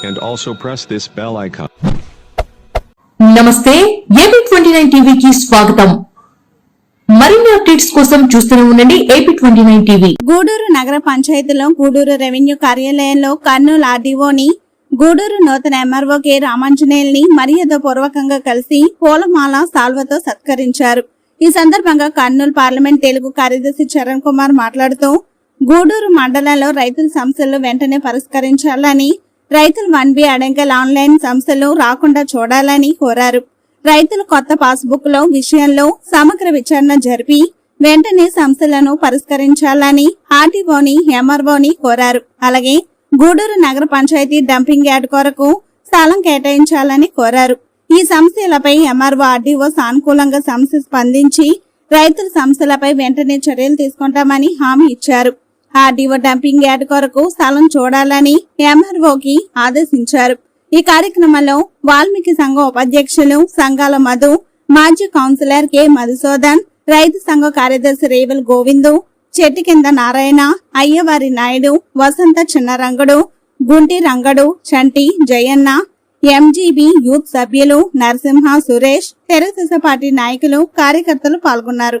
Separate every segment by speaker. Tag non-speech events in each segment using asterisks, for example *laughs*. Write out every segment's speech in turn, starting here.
Speaker 1: and also press this bell icon.
Speaker 2: నమస్తే AP twenty nine టీవీకి స్వాగతం. మరిన్ని అప్డేట్స్ కోసం చూస్తూనే ఉండండి AP twenty nine TV.
Speaker 3: Gudur నగర పంచాయతీలో గూడూరు రెవెన్యూ కార్యాలయంలో కర్నూలు ఆర్డీఓని గూడూరు నూతన ఎంఆర్ఓ కె రామాంజనేయుల్ని మర్యాద పూర్వకంగా కలిసి పూలమాల సాల్వతో సత్కరించారు. ఈ సందర్భంగా కర్నూలు పార్లమెంట్ తెలుగు కార్యదర్శి చరణ్ కుమార్ మాట్లాడుతూ గూడూరు మండలంలో రైతుల సమస్యలు వెంటనే పరిష్కరించాలని రైతులు వన్ బి అడంకల్ ఆన్లైన్ సమస్యలు రాకుండా చూడాలని కోరారు. రైతులు కొత్త పాస్బుక్లో విషయంలో సమగ్ర విచారణ జరిపి వెంటనే సమస్యలను పరిష్కరించాలని ఆర్టీఓని ఎంఆర్ఓని కోరారు. అలాగే గూడూరు నగర పంచాయతీ డంపింగ్ యార్డ్ కొరకు స్థలం కేటాయించాలని కోరారు. ఈ సమస్యలపై ఎంఆర్ఓ ఆర్డీఓ సానుకూలంగా సమస్య స్పందించి రైతుల సమస్యలపై వెంటనే చర్యలు తీసుకుంటామని హామీ ఇచ్చారు. ఆర్డీఓ డంపింగ్ యార్డ్ కొరకు స్థలం చూడాలని ఎంఆర్ఓకి ఆదేశించారు. ఈ కార్యక్రమంలో వాల్మీకి సంఘం ఉపాధ్యక్షులు సంఘాల మధు మాజీ కౌన్సిలర్ కె మధుసూదన్ రైతు సంఘ కార్యదర్శి రేవల్ గోవిందు చెట్టు కింద నారాయణ అయ్యవారి నాయుడు వసంత చిన్నరంగడు గుంటి రంగడు చంటి జయన్న ఎంజీబీ యూత్ సభ్యులు నరసింహ సురేష్ తెలుగుదేశం పార్టీ నాయకులు కార్యకర్తలు పాల్గొన్నారు.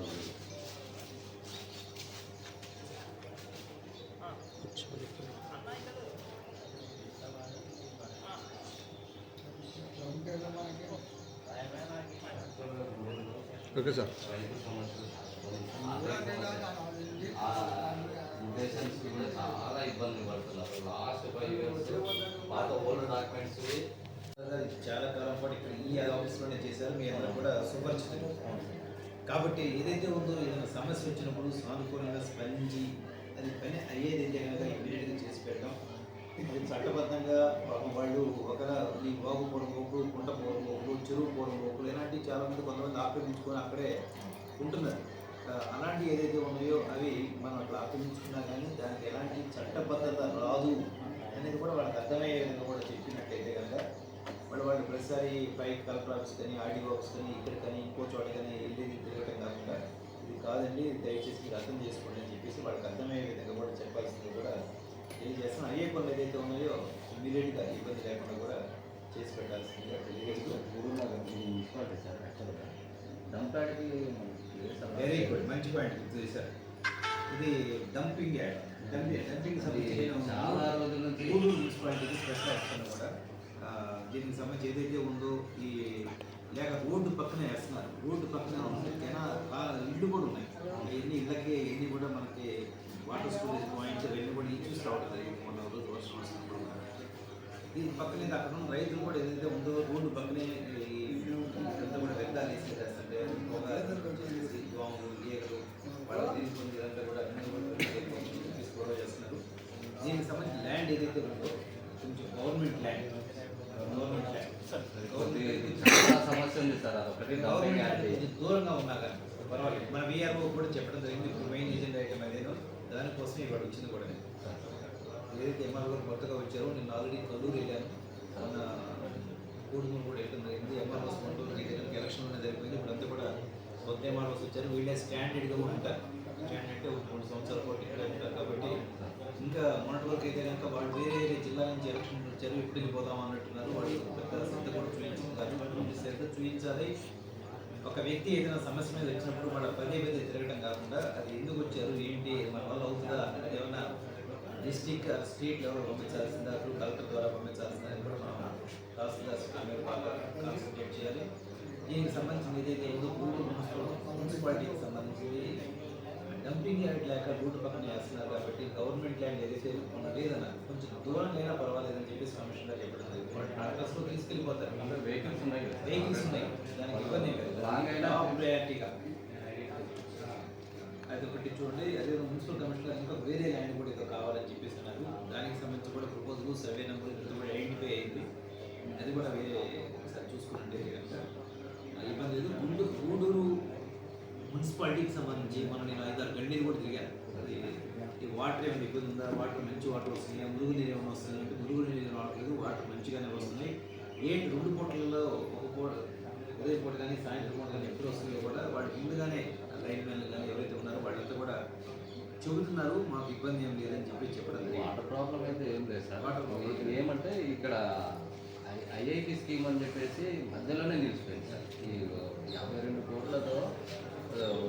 Speaker 4: Okay sir.
Speaker 5: రిలేషన్స్ కూడా చాలా ఇబ్బంది పడుతున్నారు లాస్ట్ ఫైవ్ ఇయర్స్ పాత ఓల్డ్ డాక్యుమెంట్స్
Speaker 6: చాలా కాలం పాటు ఇక్కడ ఈ ఆఫీస్లోనే చేశారు. మీ అందరూ కూడా సుపరిచితులు కాబట్టి ఏదైతే ఉందో ఏదైనా సమస్య వచ్చినప్పుడు సానుకూలంగా స్పందించి అది పని అయ్యేదైతే కనుక ఇమీడియట్గా చేసి పెట్టాం చట్టబద్ధంగా వాళ్ళు ఒక ఈ బాగు పొడగోకులు కుంట పొడగోకులు చెరువు పొడగోకులు ఇలాంటివి చాలా మంది కొంతమంది ఆక్రమించుకొని అక్కడే ఉంటున్నారు. అలాంటి అలాంటివి ఏదైతే ఉన్నాయో అవి మనం అట్లా ఆక్రమించుకున్నా కానీ దానికి ఎలాంటి చట్టబద్ధత రాదు అనేది కూడా వాళ్ళకి అర్థమయ్యే విధంగా కూడా చెప్పినట్టయితే కనుక వాళ్ళు వాళ్ళు ప్రతిసారి పైకి కలెక్టర్ ఆఫీస్ కానీ ఆర్డీఓ ఆఫీస్ కానీ ఇక్కడ కానీ ఇంకో చోట కానీ వెళ్ళి తిరగటం కాకుండా ఇది కాదండి దయచేసి మీరు అర్థం చేసుకోండి అని చెప్పేసి వాళ్ళకి అర్థమయ్యే విధంగా కూడా చెప్పాల్సింది కూడా తెలియజేస్తాం అయ్యే కొన్ని ఏదైతే ఉన్నాయో ఇమీడియట్గా ఇబ్బంది లేకుండా కూడా చేసి తెలియజేస్తూ వెరీ గుడ్ మంచి పాయింట్ గుర్తు చేశారు. ఇది డంపింగ్ యాడ్. డంపింగ్ డంపింగ్
Speaker 5: చాలా రోజుల నుంచి
Speaker 6: మున్సిపాలిటీకి స్పెషల్ ఆప్షన్ కూడా దీనికి సంబంధించి ఏదైతే ఉందో ఈ లేక రోడ్డు పక్కనే వేస్తున్నారు. రోడ్డు పక్కనే ఉంటే జనా ఇల్లు కూడా ఉన్నాయి. ఎన్ని ఇళ్ళకి ఎన్ని కూడా మనకి వాటర్ స్టోరేజ్ అవన్నీ కూడా చూస్తూ ఉంటుంది మొన్న రోజు వర్షం వస్తున్నప్పుడు దీని పక్కనే అక్కడ ఉన్న రైతులు కూడా ఏదైతే ఉందో రోడ్డు పక్కనే ఇదంతా కూడా వ్యర్థాలు వేసి చేస్తుంటే పొగ వచ్చేసి దోమలు ఈగలు వాళ్ళ తీసుకొని ఇదంతా కూడా అన్ని కూడా *laughs* తీసుకోవడం చేస్తున్నారు. దీనికి సంబంధించి ల్యాండ్ ఏదైతే ఉందో కొంచెం గవర్నమెంట్ ల్యాండ్. Government land.
Speaker 5: చాలా సమస్య ఉంది సార్ అదొకటి
Speaker 6: గవర్నమెంట్
Speaker 5: డంపింగ్
Speaker 6: ల్యాండ్
Speaker 5: యార్డ్.
Speaker 6: కొంచెం దూరంగా ఉన్నా కానీ పర్వాలేదు. మన వీఆర్ఓ కూడా చెప్పడం జరిగింది. ఇప్పుడు మెయిన్ ఏజెంట్ ఐటమ్ అదేనో. దానికోసం ఇవాడు వచ్చింది కూడా. నేను. ఏదైతే ఎంఆర్ఓ కొత్తగా వచ్చారో నేను ఆల్రెడీ కల్లూరు వెళ్ళాను. మన కూడుమూరు కూడా వెళ్ళడం జరిగింది. ఎంఆర్ఓస్ కొంటూరు ఎలక్షన్ అనేది జరిగిపోయింది. ఇప్పుడు అంతా కూడా కొత్త ఎంఆర్ఓస్ వచ్చారు. వీళ్ళే స్టాండర్డ్గా ఉంటారు. స్టాండర్డ్ అంటే ఒక మూడు సంవత్సరాల పాటు ఇక్కడ ఉంటారు కాబట్టి ఇంకా మొన్నటి వరకు అయితే కనుక వాళ్ళు వేరే వేరే జిల్లా నుంచి ఎలక్షన్ వచ్చారు. ఇప్పుడు వెళ్ళిపోదాం అన్నట్టున్నారు. వాళ్ళు పెద్ద శ్రద్ధ కూడా చూపించారు చూపించాలి. ఒక వ్యక్తి ఏదైనా సమస్య మీద వచ్చినప్పుడు వాళ్ళ పదే పదే తిరగడం కాకుండా అది ఎందుకు వచ్చారు ఏంటి మన వల్ల అవుతుందా ఏమైనా డిస్టిక్ స్టేట్ లెవెల్ పంపించాల్సిందా త్రూ కలెక్టర్ ద్వారా పంపించాల్సిందా అని కూడా మనం తహసీల్దార్ మీద బాగా కాన్సన్ట్రేట్ చేయాలి. దీనికి సంబంధించిన ఏదైతే ఉందో మున్సిపాలిటీకి యార్డ్ లేక రోడ్డు పక్కన వేస్తున్నారు కాబట్టి గవర్నమెంట్ ల్యాండ్ ఏదైతే మన లేదన్న కొంచెం దూరం లేనా పర్వాలేదని చెప్పేసి కమిషనర్ చెప్పడం జరిగింది. ట్రాక్టర్స్లో తీసుకెళ్ళిపోతారు.
Speaker 5: అంటే వెహికల్స్ ఉన్నాయి
Speaker 6: వెహికల్స్ ఉన్నాయి. దానికి ఇబ్బంది లేదు.
Speaker 5: లాంగ్ అయినా
Speaker 6: ప్రయారిటీగా అది ఒకటి చూడండి. అదే మున్సిపల్ కమిషనర్ ఇంకా వేరే ల్యాండ్ కూడా ఏదో కావాలని చెప్పేసి అన్నారు. దానికి సంబంధించి కూడా ప్రపోజల్ సర్వే నెంబర్ కూడా ఐడెంటిఫై అయింది. అది కూడా వేరే ఒకసారి చూసుకుంటే కనుక ఇబ్బంది లేదు. గుండు గూడూరు మున్సిపాలిటీకి సంబంధించి మనం నేను ఐదారు గంటలు కూడా తిరిగాను అది ఈ వాటర్ ఏమైనా ఇబ్బంది ఉందా? వాటర్ మంచి వాటర్ వస్తున్నాయి? మురుగు నీరు ఏమైనా వస్తుంది అంటే మురుగు నీరు రావట్లేదు వాటర్ మంచిగానే వస్తున్నాయి. ఏంటి రెండు పూటలలో ఒక పూట ఉదయం పూట కానీ సాయంత్రం పూట కానీ ఎప్పుడు వస్తున్నాయో కూడా వాటి ముందుగానే లైన్ మ్యాన్లు కానీ ఎవరైతే ఉన్నారో వాళ్ళంతా కూడా చెబుతున్నారు మాకు ఇబ్బంది ఏం లేదని చెప్పి చెప్పడం.
Speaker 5: వాటర్ ప్రాబ్లం అయితే ఏం లేదు సార్.
Speaker 6: వాటర్
Speaker 5: ఏమంటే ఇక్కడ ఐఐటి స్కీమ్ అని చెప్పేసి మధ్యలోనే నిలిచిపోయింది సార్. ఈ యాభై రెండు కోట్లతో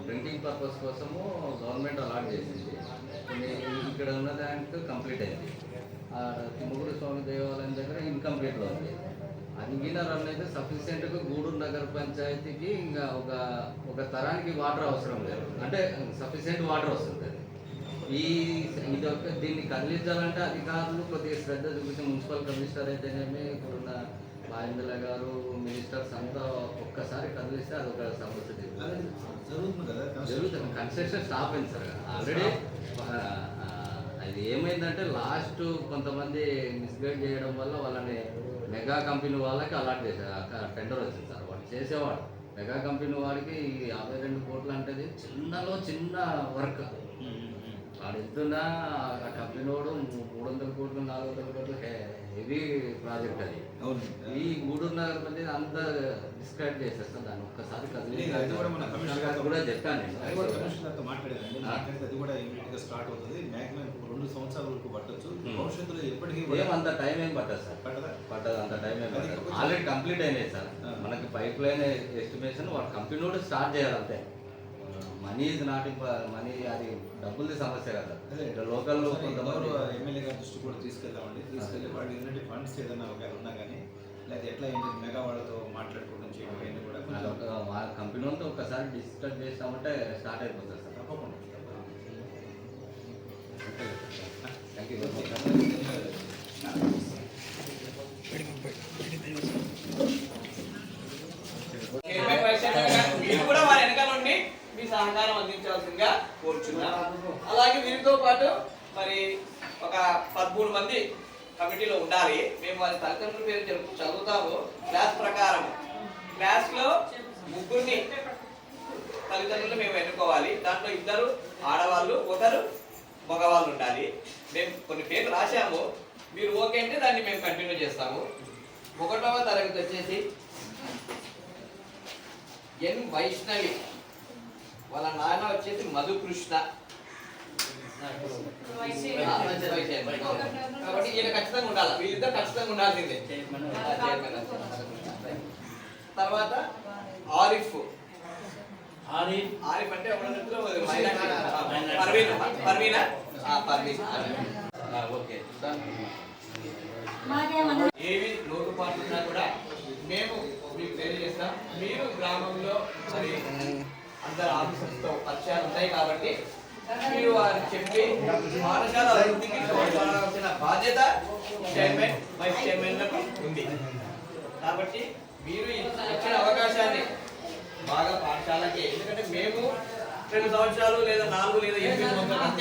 Speaker 5: ప్రింటింగ్ పర్పస్ కోసము గవర్నమెంట్ అలాట్ చేసింది. ఇక్కడ ఉన్న దానికి కంప్లీట్ అయింది. తిమ్మగుడి స్వామి దేవాలయం దగ్గర ఇన్కంప్లీట్లో ఉంది. అంగిన రన్ అయితే సఫిషియెంట్గా గూడూరు నగర పంచాయతీకి ఇంకా ఒక ఒక తరానికి వాటర్ అవసరం లేదు. అంటే సఫిషియెంట్ వాటర్ వస్తుంది. ఈ ఇది ఒక దీన్ని కదిలించాలంటే అధికారులు కొద్దిగా శ్రద్ధ చూపించి మున్సిపల్ కమిషనర్ అయితేనేమి ఇప్పుడున్న మహేంద్ర గారు మినిస్టర్స్ అంతా ఒక్కసారి కదిలిస్తే అది ఒక సమస్య.
Speaker 6: జరుగుతుంది
Speaker 5: కన్స్ట్రక్షన్ స్టాప్ అయింది సార్. ఆల్రెడీ అది ఏమైందంటే లాస్ట్ కొంతమంది మిస్గైడ్ చేయడం వల్ల వాళ్ళని మెగా కంపెనీ వాళ్ళకి అలాట్ చేశారు. టెండర్ వచ్చింది సార్. వాళ్ళు చేసేవాడు మెగా కంపెనీ వాడికి ఈ యాభై రెండు కోట్లు అంటే చిన్నలో చిన్న వర్క్. వాడు ఆ కంపెనీ వాడు మూడు వందల కోట్లు నాలుగు వందల కోట్లు హెవీ ప్రాజెక్ట్ అది.
Speaker 6: అవును.
Speaker 5: ఈ గూడూరు నగర్ మధ్య అంత డిస్క్రైబ్ చేసేస్తాను దాన్ని. ఒక్కసారి
Speaker 6: కూడా
Speaker 5: చెప్పాను
Speaker 6: అది కూడా స్టార్ట్ అవుతుంది. మ్యాక్సిమం రెండు సంవత్సరాల వరకు పట్టొచ్చు. భవిష్యత్తులో ఎప్పటికీ
Speaker 5: అంత టైం ఏం పట్టదు సార్.
Speaker 6: పట్టదా?
Speaker 5: పట్టదు అంత టైం ఏం పట్టదు. ఆల్రెడీ కంప్లీట్ అయినాయి సార్. మనకి పైప్ లైన్ ఎస్టిమేషన్ వాడు కంపెనీ కూడా స్టార్ట్ చేయాలి అంతే మనీ ఇస్ నాట్ మనీ అది డబ్బులది సమస్య కదా. ఇక్కడ లోకల్లో
Speaker 6: ఒకసారి
Speaker 5: కొంతమంది
Speaker 6: ఎమ్మెల్యే గారి దృష్టి కూడా తీసుకెళ్దామండి. తీసుకెళ్ళి వాళ్ళు ఏంటంటే ఫండ్స్ ఏదైనా ఒకవేళ ఉన్నా కానీ లేదా ఎట్లా ఏంటి మెగా వాళ్ళతో మాట్లాడుకోవడం చేయడం కూడా
Speaker 5: వాళ్ళ కంపెనీ వాళ్ళతో ఒక్కసారి డిస్కస్ చేస్తామంటే స్టార్ట్ అయిపోతుంది సార్.
Speaker 6: తప్పకుండా
Speaker 5: థ్యాంక్ యూ వెరీ మచ్
Speaker 6: ధన్యవాదాలు.
Speaker 4: చైర్మన్ వైస్ చైర్మన్ గారు మీరు కూడా వారి వెనకాల ఉండి మీ సహకారం అందించాల్సిందిగా కోరుచున్నాం. అలాగే వీరితో పాటు మరి ఒక పదమూడు మంది కమిటీలో ఉండాలి. మేము వారి తల్లిదండ్రుల పేరు చదువుతాము. క్లాస్ ప్రకారం. క్లాస్లో ముగ్గురిని తల్లిదండ్రులు మేము ఎన్నుకోవాలి. దాంట్లో ఇద్దరు ఆడవాళ్ళు ఒకరు మగవాళ్ళు ఉండాలి. మేము కొన్ని పేర్లు రాశాము. మీరు ఓకే అంటే దాన్ని మేము కంటిన్యూ చేస్తాము. ఒకటవ తరగతి వచ్చేసి ఎన్ వైష్ణవి. వాళ్ళ నాన్న వచ్చేసి మధుకృష్ణ. కాబట్టి ఈయన ఖచ్చితంగా ఉండాలి. వీళ్ళిద్దరు ఖచ్చితంగా ఉండాల్సిందే. తర్వాత ఆరిఫ్. ఆరిఫ్. అంటే ఒకరిద్దరు మైనారిటీ. ఆ, పర్వీన్. పర్వీనా. ఆ, పర్వీన్. ఓకే. ఏవి లోటుపాట్లు ఉన్నా కూడా మేము మీకు తెలియజేస్తాం. మీరు గ్రామంలో మరి అందరు ఆఫీసర్స్తో పరిచయాలు ఉన్నాయి కాబట్టి మీరు వారికి చెప్పి పాఠశాల అభివృద్ధికి తోడ్పడాల్సిన బాధ్యత చైర్మన్ వైస్ చైర్మన్లకు ఉంది. కాబట్టి మీరు ఇచ్చిన అవకాశాన్ని బాగా పాఠశాలకి ఎందుకంటే మేము రెండు సంవత్సరాలు లేదా నాలుగు లేదా ఎనిమిది సంవత్సరాలు